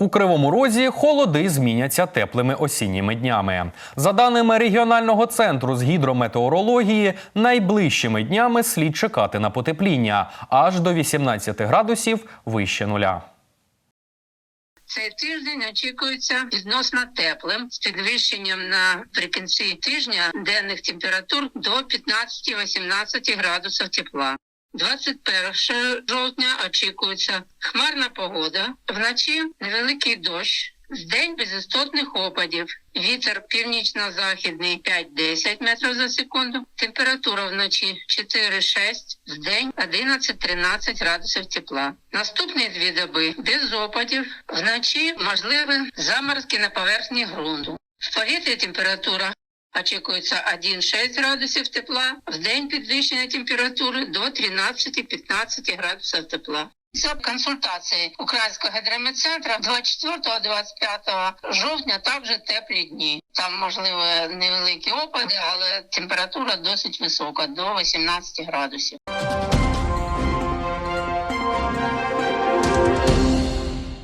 У Кривому Розі холоди зміняться теплими осінніми днями. За даними регіонального центру з гідрометеорології, найближчими днями слід чекати на потепління аж до 18 градусів вище нуля. Цей тиждень очікується відносно теплим з підвищенням наприкінці тижня денних температур до 15-18 градусів тепла. 21 жовтня очікується хмарна погода, вночі невеликий дощ, вдень без істотних опадів, вітер північно-західний 5-10 метрів за секунду, температура вночі 4-6, вдень 11-13 градусів тепла. Наступні дві доби без опадів, вночі можливі заморозки на поверхні ґрунту. В повітрі температура Очікується 1-6 градусів тепла, в день підвищення температури до 13-15 градусів тепла. За консультації Українського гідрометцентру 24-25 жовтня також теплі дні. Там можливо невеликі опади, але температура досить висока до 18 градусів.